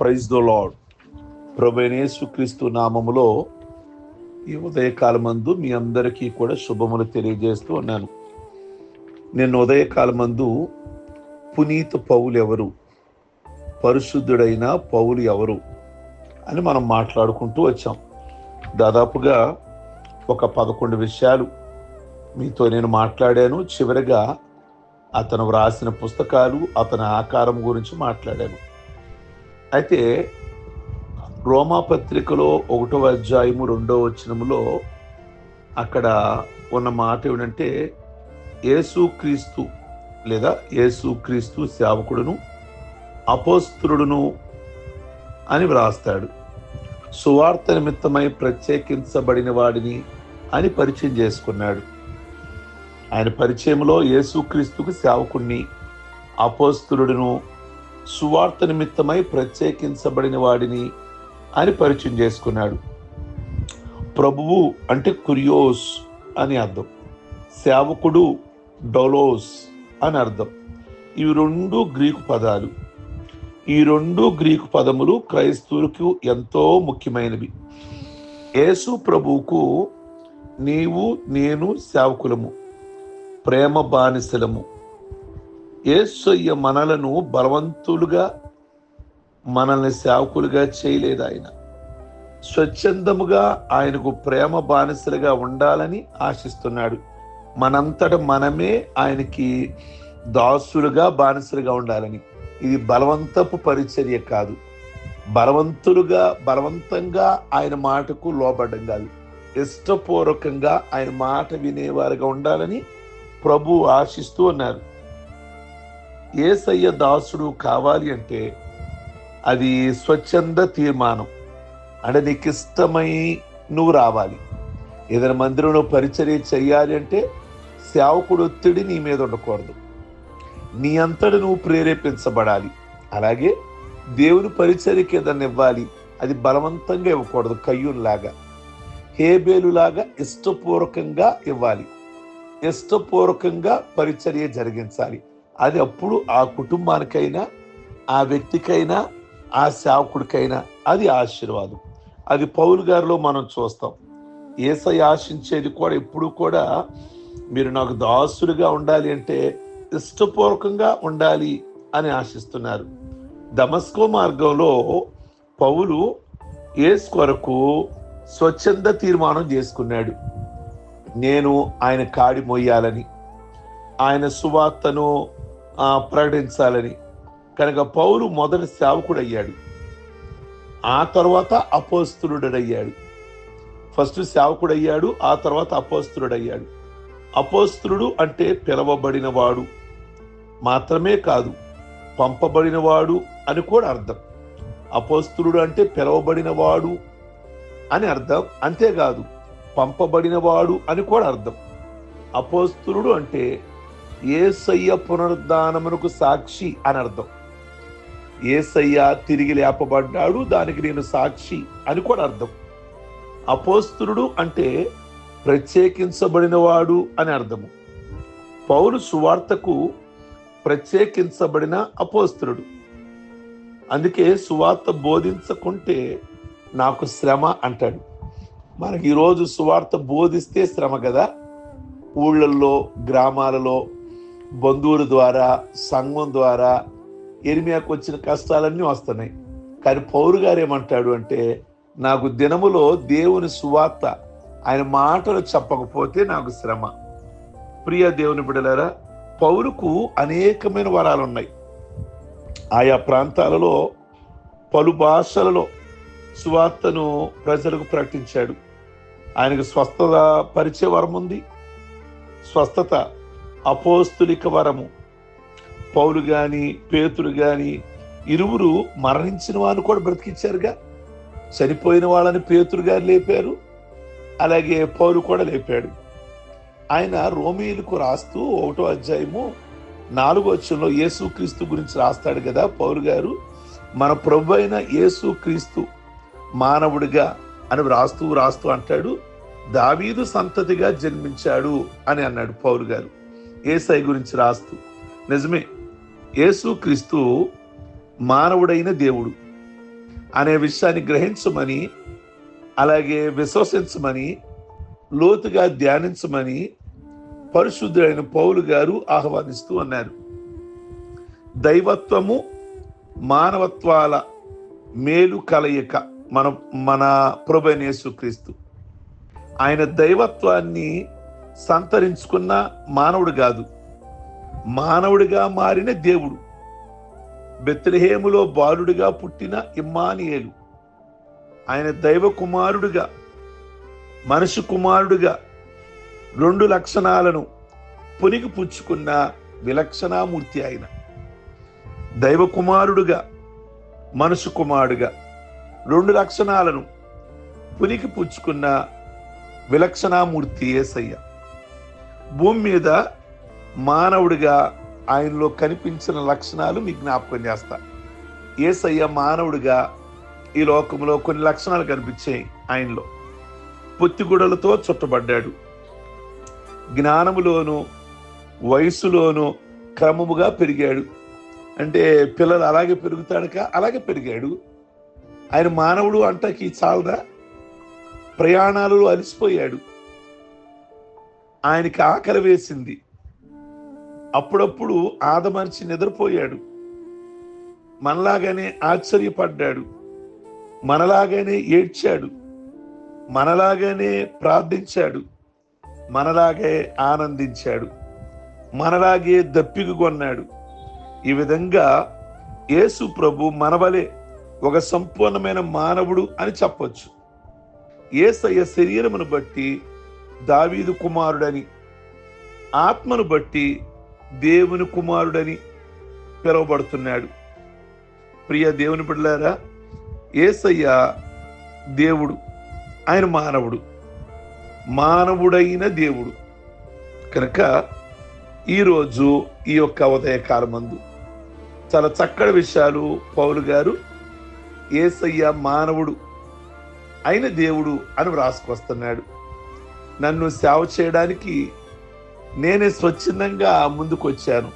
Praise the lord ప్రభైనేసు క్రీస్తు నామములో ఈ ఉదయకాలమందు మీ అందరికీ కూడా శుభములు తెలియజేస్తూ ఉన్నాను. నేను ఉదయకాలమందు పునీత పౌలు ఎవరు? పరిశుద్ధుడైన పౌలు ఎవరు? అని మనం మాట్లాడుకుంటూ వచ్చాం. దాదాపుగా ఒక పదకొండు విషయాలు మీతో నేను మాట్లాడాను. చివరిగా అతను వ్రాసిన పుస్తకాలు అతని ఆకారం గురించి మాట్లాడాను. అయితే రోమా పత్రికలో ఒకటో అధ్యాయము రెండో వచనములో అక్కడ ఉన్న మాట ఏమిటంటే యేసుక్రీస్తు లేదా యేసుక్రీస్తు సేవకుడును అపోస్తుడును అని వ్రాస్తాడు. సువార్త నిమిత్తమై ప్రత్యేకించబడిన వాడిని అని పరిచయం చేసుకున్నాడు. ఆయన పరిచయంలో యేసుక్రీస్తుకు సేవకుణ్ణి అపోస్తుడును సువార్త నిమిత్తమై ప్రత్యేకించబడిన వాడిని అని పరిచయం చేసుకున్నాడు. ప్రభువు అంటే కురియోస్ అని అర్థం. సేవకుడు డొలోస్ అని అర్థం. ఇవి రెండు గ్రీకు పదాలు. ఈ రెండు గ్రీకు పదములు క్రైస్తవులకు ఎంతో ముఖ్యమైనవి. యేసు ప్రభువుకు నీవు నేను సేవకులము. ప్రేమ బానిసలము. ఏసయ్య మనలను బలవంతులుగా మనల్ని సేవకులుగా చేయలేదు ఆయన. స్వచ్ఛందముగా ఆయనకు ప్రేమ బానిసలుగా ఉండాలని ఆశిస్తున్నాడు. మనంతట మనమే ఆయనకి దాసులుగా బానిసలుగా ఉండాలని. ఇది బలవంతపు పరిచర్య కాదు. బలవంతులుగా బలవంతంగా ఆయన మాటకు లోబడ్డం కాదు. ఇష్టపూర్వకంగా ఆయన మాట వినేవారుగా ఉండాలని ప్రభు ఆశిస్తూ ఉన్నారు. ఏసయ్య దాసుడు కావాలి అంటే అది స్వచ్ఛంద తీర్మానం. అంటే నీకు ఇష్టమై నువ్వు రావాలి. ఏదైనా మందిరంలో పరిచర్య చేయాలి అంటే సేవకుడు ఒత్తిడి నీ మీద ఉండకూడదు. నీ అంతట నువ్వు ప్రేరేపించబడాలి. అలాగే దేవుని పరిచర్యకి ఏదైనా ఇవ్వాలి. అది బలవంతంగా ఇవ్వకూడదు కయ్యూన్లాగా. హేబేలులాగా ఇష్టపూర్వకంగా ఇవ్వాలి. ఇష్టపూర్వకంగా పరిచర్య జరిగించాలి. అది అప్పుడు ఆ కుటుంబానికైనా ఆ వ్యక్తికైనా ఆ సేవకుడికైనా అది ఆశీర్వాదం. అది పౌలు గారిలో మనం చూస్తాం. ఏసై ఆశించేది కూడా ఎప్పుడు కూడా మీరు నాకు దాసులుగా ఉండాలి అంటే ఇష్టపూర్వకంగా ఉండాలి అని ఆశిస్తున్నారు. దమస్కో మార్గంలో పౌలు ఏసు కొరకు స్వచ్ఛంద తీర్మానం చేసుకున్నాడు. నేను ఆయన కాడి మొయ్యాలని ఆయన సువార్తను ప్రకటించాలని. కనుక పౌరు మొదటి సేవకుడు అయ్యాడు ఆ తర్వాత అపోస్తుడయ్యాడు ఫస్ట్ సేవకుడు అయ్యాడు ఆ తర్వాత అపోస్తుడయ్యాడు అయ్యాడు అంటే పిలవబడిన వాడు మాత్రమే కాదు పంపబడిన వాడు అని కూడా అర్థం. అపోస్తుడు అంటే పిలవబడిన వాడు అని అర్థం అంతేకాదు పంపబడిన వాడు అని కూడా అర్థం. అపోస్తుడు అంటే ఏసయ్య పునరుద్ధానమునకు సాక్షి అని అర్థం. ఏసయ్య తిరిగి లేపబడ్డాడు దానికి నేను సాక్షి అని కూడా అర్థం. అపోస్తుడు అంటే ప్రత్యేకించబడినవాడు అని అర్థము. పౌరు సువార్తకు ప్రత్యేకించబడిన అపోస్తుడు అందుకే సువార్త బోధించకుంటే నాకు శ్రమ అంటాడు. మనకి ఈరోజు సువార్త బోధిస్తే శ్రమ కదా? ఊళ్ళల్లో గ్రామాలలో బంధువుల ద్వారా సంఘం ద్వారా ఎరిమియాకు వచ్చిన కష్టాలన్నీ వస్తున్నాయి. కానీ పౌరు గారు ఏమంటాడు అంటే నాకు దినములో దేవుని సువార్త ఆయన మాటలు చెప్పకపోతే నాకు శ్రమ. ప్రియ దేవుని బిడలారా పౌరుకు అనేకమైన వరాలు ఉన్నాయి. ఆయా ప్రాంతాలలో పలు భాషలలో సువార్తను ప్రజలకు ప్రకటించాడు. ఆయనకు స్వస్థత పరిచయ వరం ఉంది. స్వస్థత అపోస్తులిక వరము. పౌలు గాని పేతురు గాని ఇరువురు మరణించిన వాళ్ళు కూడా బ్రతికించారుగా చనిపోయిన వాళ్ళని పేతురు గారు లేపారు. అలాగే పౌలు కూడా లేపాడు. ఆయన రోమీలకు రాస్తూ ఒకటో అధ్యాయము నాలుగో వచ్చంలో యేసుక్రీస్తు గురించి రాస్తాడు కదా పౌలు గారు. మన ప్రభు అయిన యేసుక్రీస్తు మానవుడిగా అని రాస్తూ రాస్తూ అంటాడు. దావీదు సంతతిగా జన్మించాడు అని అన్నాడు పౌలు గారు. ఏసై గురించి రాస్తూ నిజమే యేసుక్రీస్తు మానవుడైన దేవుడు. అనే విషయాన్ని గ్రహించమని అలాగే విశ్వసించమని లోతుగా ధ్యానించమని పరిశుద్ధుడైన పౌలు గారు ఆహ్వానిస్తూ అన్నారు. దైవత్వము మానవత్వాల మేలు కలయిక మన మన క్రీస్తు. ఆయన దైవత్వాన్ని సంతరించుకున్న మానవుడు కాదు. మానవుడిగా మారిన దేవుడు. బెత్లహేములో బాలుడిగా పుట్టిన ఇమ్మానియేలు. ఆయన దైవ కుమారుడుగా మనిషి కుమారుడుగా రెండు లక్షణాలను పునికి పుచ్చుకున్న విలక్షణామూర్తి ఆయన. దైవ కుమారుడుగా మనుషు కుమారుడుగా రెండు లక్షణాలను పునికి పుచ్చుకున్న విలక్షణామూర్తి ఏసయ్య. భూమి మీద మానవుడిగా ఆయనలో కనిపించిన లక్షణాలు మీకు జ్ఞాపకం చేస్తా. ఏసయ్య మానవుడిగా ఈ లోకంలో కొన్ని లక్షణాలు కనిపించాయి ఆయనలో. పొత్తిగుడలతో చుట్టబడ్డాడు. జ్ఞానములోను వయసులోను క్రమముగా పెరిగాడు. అంటే పిల్లలు అలాగే పెరుగుతాడుక అలాగే పెరిగాడు. ఆయన మానవుడు అంటకి చాలదా ప్రయాణాలలో అలసిపోయాడు. ఆయనకి ఆకలి వేసింది. అప్పుడప్పుడు ఆదమర్చి నిద్రపోయాడు. మనలాగానే ఆశ్చర్యపడ్డాడు. మనలాగానే ఏడ్చాడు. మనలాగానే ప్రార్థించాడు. మనలాగే ఆనందించాడు. మనలాగే దప్పిక కొన్నాడు. ఈ విధంగా యేసు ప్రభు మనవలే ఒక సంపూర్ణమైన మానవుడు అని చెప్పొచ్చు. ఏసయ్య శరీరమును బట్టి దావీదు కుమారుడని ఆత్మను బట్టి దేవుని కుమారుడని పిలువబడుతున్నాడు. ప్రియ దేవుని బిడ్డలారా ఏసయ్య దేవుడు ఆయన మానవుడు మానవుడైన దేవుడు. కనుక ఈరోజు ఈ యొక్క ఉదయకాలమందు చాలా చక్కటి విషయాలు పౌలు గారు ఏసయ్య మానవుడు అయిన దేవుడు అని వ్రాసుకొస్తున్నాడు. నన్ను సేవ చేయడానికి నేనే స్వచ్ఛందంగా ముందుకు వచ్చాను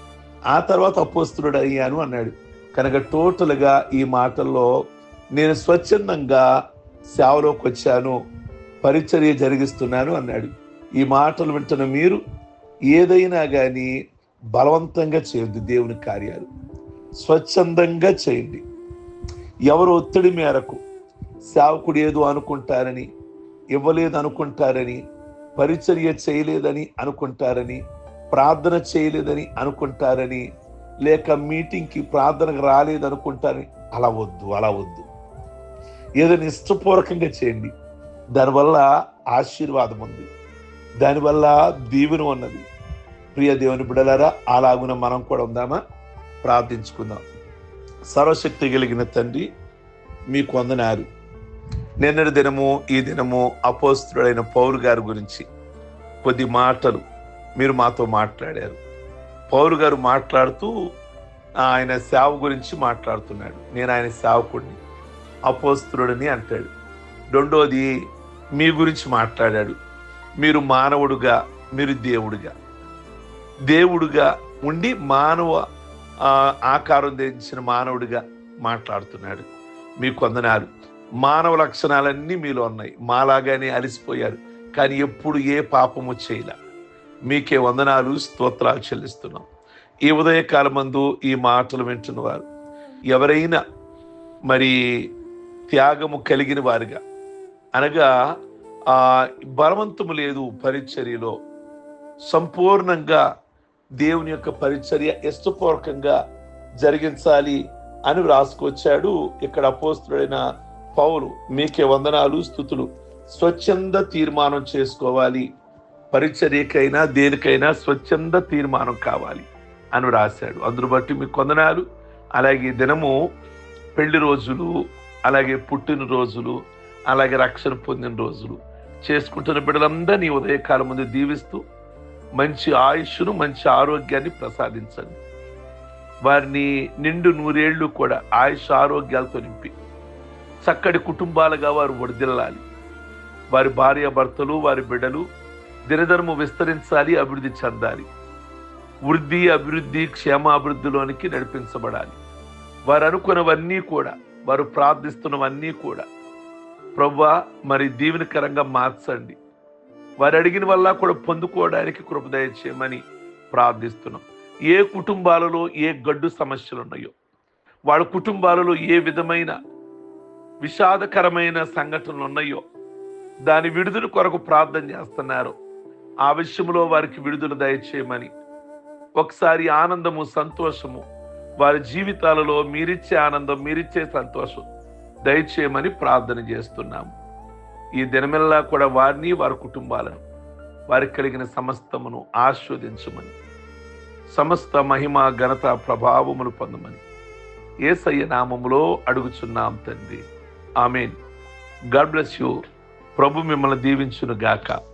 ఆ తర్వాత అపోస్తుడు అయ్యాను అన్నాడు. కనుక టోటల్గా ఈ మాటల్లో నేను స్వచ్ఛందంగా సేవలోకి వచ్చాను పరిచర్య జరిగిస్తున్నాను అన్నాడు. ఈ మాటలు వింటున్న మీరు ఏదైనా కానీ బలవంతంగా చేయొద్దు దేవుని కార్యాలు. స్వచ్ఛందంగా చేయండి. ఎవరు ఒత్తిడి మేరకు సేవకుడు ఏదో అనుకుంటారని ఇవ్వలేదు అనుకుంటారని పరిచర్య చేయలేదని అనుకుంటారని ప్రార్థన చేయలేదని అనుకుంటారని లేక మీటింగ్కి ప్రార్థనకు రాలేదనుకుంటారని అలా వద్దు అలా వద్దు. ఏదైనా ఇష్టపూర్వకంగా చేయండి. దానివల్ల ఆశీర్వాదం ఉంది. దానివల్ల దీవెన ఉన్నది. ప్రియ దేవుని బిడలారా అలాగున మనం కూడా ఉందామా? ప్రార్థించుకుందాం. సర్వశక్తి కలిగిన తండ్రి మీకు వందనారు నిన్నటి దినము ఈ దినము అపోస్తుడైన పౌరు గారి గురించి కొద్ది మాటలు మీరు మాతో మాట్లాడారు. పౌరు గారు మాట్లాడుతూ ఆయన సేవ గురించి మాట్లాడుతున్నాడు. నేను ఆయన సేవకుడిని అపోస్తుడని అంటాడు. రెండోది మీ గురించి మాట్లాడాడు. మీరు మానవుడుగా మీరు దేవుడుగా. దేవుడుగా ఉండి మానవ ఆకారం ధరించిన మానవుడిగా మాట్లాడుతున్నాడు. మీ కొందనాలు మానవ లక్షణాలన్నీ మీలో ఉన్నాయి. మాలాగానే అలిసిపోయారు. కానీ ఎప్పుడు ఏ పాపము చేయలే. మీకే వందనాలు స్తోత్రాలు చెల్లిస్తున్నాం. ఈ ఉదయకాలమందు ఈ మాటలు వింటున్నవారు ఎవరైనా మరి త్యాగము కలిగిన వారుగా అనగా ఆ బలవంతము లేదు పరిచర్యలో సంపూర్ణంగా దేవుని యొక్క పరిచర్య ఇష్టపూర్వకంగా జరిగించాలి అని వ్రాసుకొచ్చాడు. ఇక్కడ అపోస్తుడైన పౌలు మీకే వందనాలు స్థుతులు. స్వచ్ఛంద తీర్మానం చేసుకోవాలి. పరిచర్యకైనా దేనికైనా స్వచ్ఛంద తీర్మానం కావాలి అని రాశాడు. అందును బట్టి మీకు వందనాలు. అలాగే దినము పెళ్ళి రోజులు అలాగే పుట్టిన రోజులు అలాగే రక్షణ పొందిన రోజులు. చేసుకుంటున్న బిడ్డలందరినీ ఉదయకాలం ముందు దీవిస్తూ మంచి ఆయుష్ను మంచి ఆరోగ్యాన్ని ప్రసాదించండి. వారిని నిండు నూరేళ్ళు కూడా ఆయుష్ ఆరోగ్యాలతో నింపి చక్కటి కుటుంబాలుగా వారు వడిదిల్లాలి వారి భార్య భర్తలు వారి బిడ్డలు దినధర్మం విస్తరించాలి అభివృద్ధి చెందాలి. వృద్ధి అభివృద్ధి క్షేమాభివృద్ధిలోనికి నడిపించబడాలి. వారు అనుకున్నవన్నీ కూడా వారు ప్రార్థిస్తున్నవన్నీ కూడా ప్రవ్వా మరి దీవెనకరంగా మార్చండి. వారు అడిగిన వల్ల కూడా పొందుకోవడానికి కృపదయ చేయమని ప్రార్థిస్తున్నాం. ఏ కుటుంబాలలో ఏ గడ్డు సమస్యలు ఉన్నాయో వాళ్ళ కుటుంబాలలో ఏ విధమైన విషాదకరమైన సంఘటనలు ఉన్నాయో దాని విడుదల కొరకు ప్రార్థన చేస్తున్నారు. ఆ విషయంలో వారికి విడుదల దయచేయమని. ఒకసారి ఆనందము సంతోషము వారి జీవితాలలో మీరిచ్చే ఆనందం మీరిచ్చే సంతోషం దయచేయమని ప్రార్థన చేస్తున్నాము. ఈ దినమెల్లా కూడా వారిని వారి కుటుంబాలను వారికి కలిగిన సమస్తమును ఆస్వాదించమని సమస్త మహిమ ఘనత ప్రభావములు పొందమని ఏసయ్య నామములో అడుగుచున్నాం తండ్రి. ఆమెన్. God bless you. ప్రభు మిమ్మల్ని దీవించును గాక